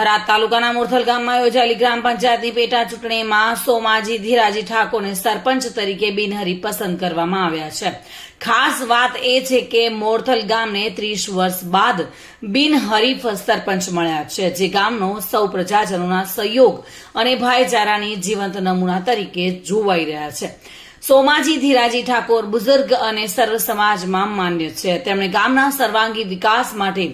થરાદ તાલુકાના મોરથલ ગામમાં યોજાયેલી ગ્રામ પંચાયતની પેટા ચૂંટણીમાં સોમાજી, ધીરાજી ઠાકોરને સરપંચ તરીકે બિનહરી પસંદ કરવામાં આવ્યા છે. ખાસ વાત એ છે કે મોરથલ ગામને ત્રીસ વર્ષ બાદ બિનહરીફ સરપંચ મળ્યા છે, જે ગામનો સૌ પ્રજાજનોના સહયોગ અને ભાઈચારાની જીવંત નમૂના તરીકે જોવાઈ રહ્યા છે. સોમાજી ધીરાજી ઠાકોર બુઝુર્ગ અને સર્વ સમાજમાં માન્ય છે. તેમણે ગામના સર્વાંગી વિકાસ માટે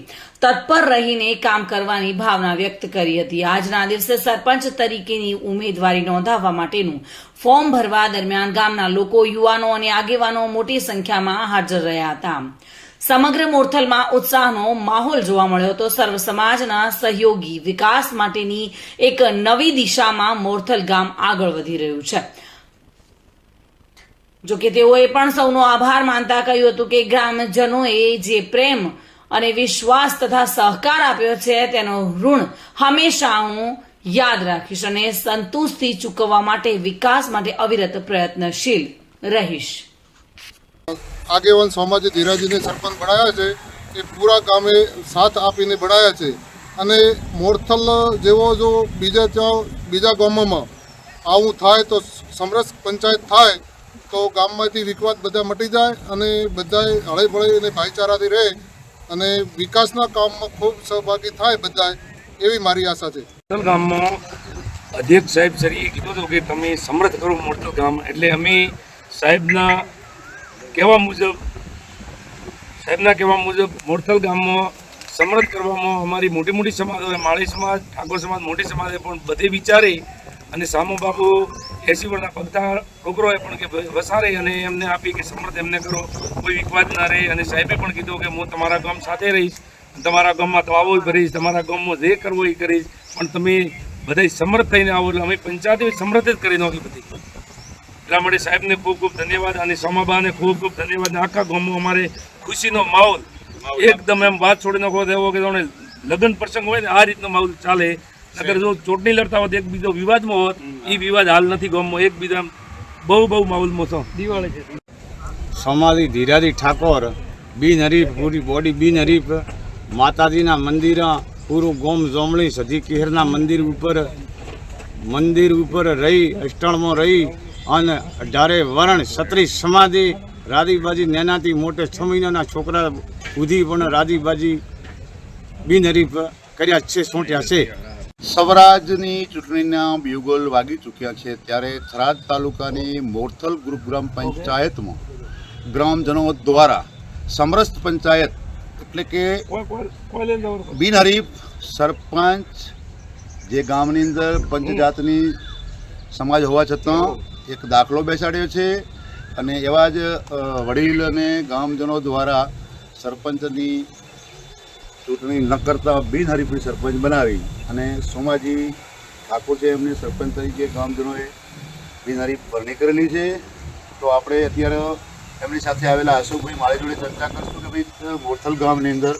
તત્પર રહીને કામ કરવાની ભાવના વ્યક્ત કરી હતી. આજના દિવસે સરપંચ તરીકેની ઉમેદવારી નોંધાવવા માટેનું ફોર્મ ભરવા દરમિયાન ગામના લોકો, યુવાનો અને આગેવાનો મોટી સંખ્યામાં હાજર રહ્યા હતા. સમગ્ર મોરથલમાં ઉત્સાહનો માહોલ જોવા મળ્યો હતો. સર્વ સમાજના સહયોગી વિકાસ માટેની એક નવી દિશામાં મોરથલ ગામ આગળ વધી રહ્યું છે. જોકે તેઓએ પણ સૌનો આભાર માનતા કહ્યું હતું કે ગ્રામજનોએ જે પ્રેમ અને વિશ્વાસ તથા સહકાર આપ્યો છે, તેનો ઋણ હંમેશા હું યાદ રાખીશ અને સંતુષ્ટિ ચૂકવવા માટે વિકાસ માટે અવિરત પ્રયત્નશીલ રહીશ. આગેવાન સોમાજી ધીરાજીને સરપંચ બનાવ્યા છે, એ પૂરા ગામે સાથ આપીને બનાવ્યા છે. અને મોરથલ જેવો જો બીજા ત્યાં, બીજા ગામોમાં આવું થાય તો સમરસ પંચાયત થાય તો ગામમાંથી વિકવાદ બધા મટી જાય અને બધાએ હળેભળે અને ભાઈચારાથી રહે અને વિકાસના કામમાં ખૂબ સહભાગી થાય બધાએ એવી મારી આશા છે. ગામમાં અધ્યક્ષ સાહેબ સરીએ કીધું હતું કે તમે સમર્થ કરો મોટું ગામ, એટલે અમે સાહેબના કહેવા મુજબ, સાહેબના કહેવા મુજબ મોરથલ ગામમાં સમર્થ કરવામાં અમારી મોટી મોટી સમાજ હોય, માળી સમાજ, ઠાકોર સમાજ, મોટી સમાજ પણ બધે વિચારી અને સામો બાપુ એસી વર્ષના પગતા છોકરોએ પણ કે વસારે અને એમને આપી કે સમર્થ એમને કરો કોઈ વિખવાદ ના રહે. અને સાહેબે પણ કીધું કે હું તમારા ગામ સાથે રહીશ તમારા ગામમાં તવાવો ભરીશ તમારા ગામમાં જે કરવો એ કરીશ. પણ તમે બધા સમર્થ થઈને આવો એટલે અમે પંચાયતે સમર્થ જ કરી નાખી બધી. એટલા માટે સાહેબને ખૂબ ખૂબ ધન્યવાદ અને સોમાબાને ખૂબ ખૂબ ધન્યવાદ. આખા ગામમાં અમારે ખુશીનો માહોલ એકદમ એમ વાત છોડી નાખો એવો કે તમને લગ્ન પ્રસંગ હોય ને આ રીતનો માહોલ ચાલે. નકર જો ચૂંટણી લડતા હોત એકબીજો વિવાદમાં હોત એ વિવાદ હાલ નથી ગામમાં એકબીજા બહુ બહુ માહોલમાં છો. દિવાળી છે. સમાધિ ધીરાજી ઠાકોર બિનહરીફ પૂરી બોડી બિનહરીફ માતાજીના મંદિર પૂરું ગોમ જોમણી સધી કિહરના મંદિર ઉપર મંદિર ઉપર રહી અષ્ટણમાં રહી અને અઢારે વરણ છત્રીસ સમાધિ. રાધીબાજી નેનાથી મોટે છ મહિનાના છોકરા સુધી પણ રાધીબાજી બિનહરીફ કર્યા છે સોંટ્યા છે. સ્વરાજની ચૂંટણીના બ્યુગલ વાગી ચૂક્યા છે ત્યારે થરાદ તાલુકાની મોરથલ ગ્રુપ ગ્રામ પંચાયતમાં ગ્રામજનો દ્વારા સમરસ પંચાયત એટલે કે. બિનહરીફ સરપંચ જે ગામની અંદર પંચજાતની સમાજ હોવા છતાં એક દાખલો બેસાડ્યો છે અને એવા જ વડીલ અને ગામજનો દ્વારા સરપંચની ચૂંટણી ન કરતા બિનહરીફી સરપંચ બનાવી અને સોમાજી ઠાકોર છે એમને સરપંચ તરીકે ગામજનોએ બિનહરીફ ભરણી કરેલી છે. તો આપણે અત્યારે એમની સાથે આવેલા અશોકભાઈ માળી જોડે ચર્ચા કરશું કે ભાઈ મોરથલ ગામની અંદર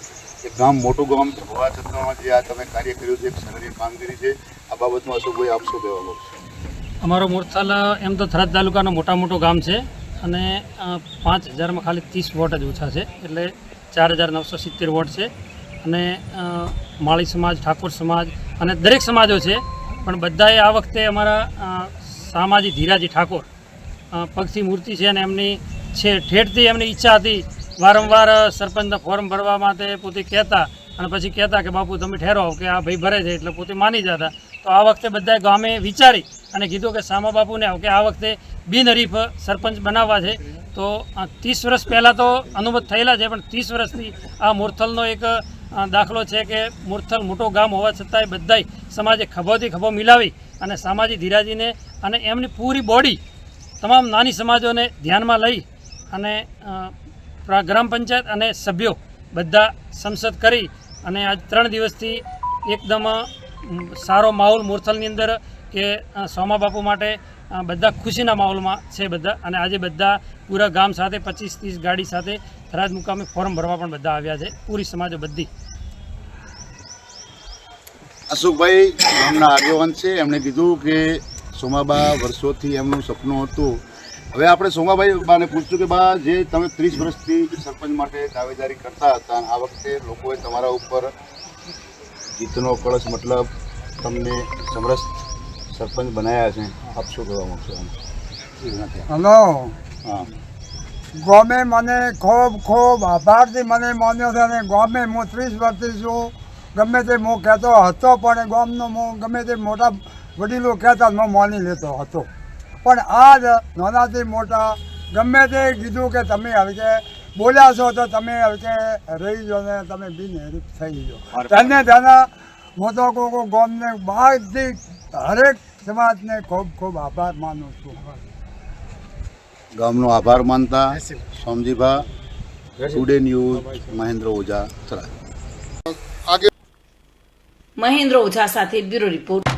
એક ગામ, મોટું ગામ છે હોવા છતાં જે આ તમે કાર્ય કર્યું છે, એક સરાહનીય કામગીરી છે, આ બાબતમાં અશોકભાઈ આપ શું કહેવા માગશો અમારો મોરથલ એમ તો થરાદ તાલુકાનો મોટા મોટું ગામ છે અને પાંચ હજારમાં ખાલી ત્રીસ વોટ જ ઓછા છે, એટલે ચાર હજાર નવસો સિત્તેર વોટ છે. અને માળી સમાજ, ઠાકોર સમાજ અને દરેક સમાજો છે. પણ બધાએ આ વખતે અમારા સામાજી ધીરાજી ઠાકોર પગથી મૂર્તિ છે અને એમની છે ઠેઠથી એમની ઈચ્છા હતી. વારંવાર સરપંચના ફોર્મ ભરવા માટે પોતે કહેતા અને પછી કહેતા કે, બાપુ, તમે ઠેરો કે આ ભાઈ ભરે છે એટલે પોતે માની જતા. તો આ વખતે બધાએ ગામે વિચારી અને કીધું કે, સામા બાપુને કે આ વખતે બિનહરીફ સરપંચ બનાવવા છે. તો ત્રીસ વર્ષ પહેલાં તો અનુમત થયેલા છે, પણ ત્રીસ વર્ષથી આ મોરથલનો એક દાખલો છે કે મોરથલ મોટો ગામ હોવા છતાંય બધાય સમાજે ખભોથી ખભો મિલાવી અને સામાજિક ધીરાજીને અને એમની પૂરી બોડી તમામ નાની સમાજોને ધ્યાનમાં લઈ અને ગ્રામ પંચાયત અને સભ્યો બધા સંસદ કરી અને આજ ત્રણ દિવસથી એકદમ સારો માહોલ મોરથલની અંદર કે સોમા બાપુ માટે બધા ખુશીના માહોલમાં છે બધા. અને આજે બધા પૂરા ગામ સાથે પચીસ ત્રીસ ગાડી સાથે થરાદ મુકામે ફોર્મ ભરવા પણ બધા આવ્યા છે. પૂરી સમાજો બધી. અશોકભાઈ, ગામના આગેવાન છે. એમણે કીધું કે, સોમાબા વર્ષોથી એમનું સપનું હતું. હવે આપણે સોમાભાઈ બાને પૂછ્યું કે, બા, જે તમે ત્રીસ વર્ષથી સરપંચ માટે દાવેદારી કરતા હતા, આ વખતે લોકોએ તમારા ઉપર જીતનો કળશ મતલબ તમને સમરસ સરપંચ બનાવ્યા છે. આપ શું કહેવા માગશો હલો. હા. ગમે મને ખૂબ ખૂબ આભારથી મને માન્યો છે અને ગમે હું ત્રીસ વર્ષથી છું. ગમે તે હું કહેતો હતો પણ ગામનો હું ગમે તે મોટા વડીલો કહેતા હું માની લેતો હતો. પણ આજ નાનાથી મોટા ગમે તે કીધું કે તમે હવે કે બોલ્યા છો તો તમે હવે કે રહી જો ને તમે બિનહેરીફ થઈ જાઓ. તેને તેના હું તો કહું ગામને બહારથી હરેક સમાજને ખૂબ ખૂબ આભાર માનું છું. ગામનો આભાર માનતા સોમજીભા ટુડે ન્યૂઝ મહેન્દ્ર ઓઝા સરા મહેન્દ્ર ઓઝા સાથે બ્યુરો રિપોર્ટ.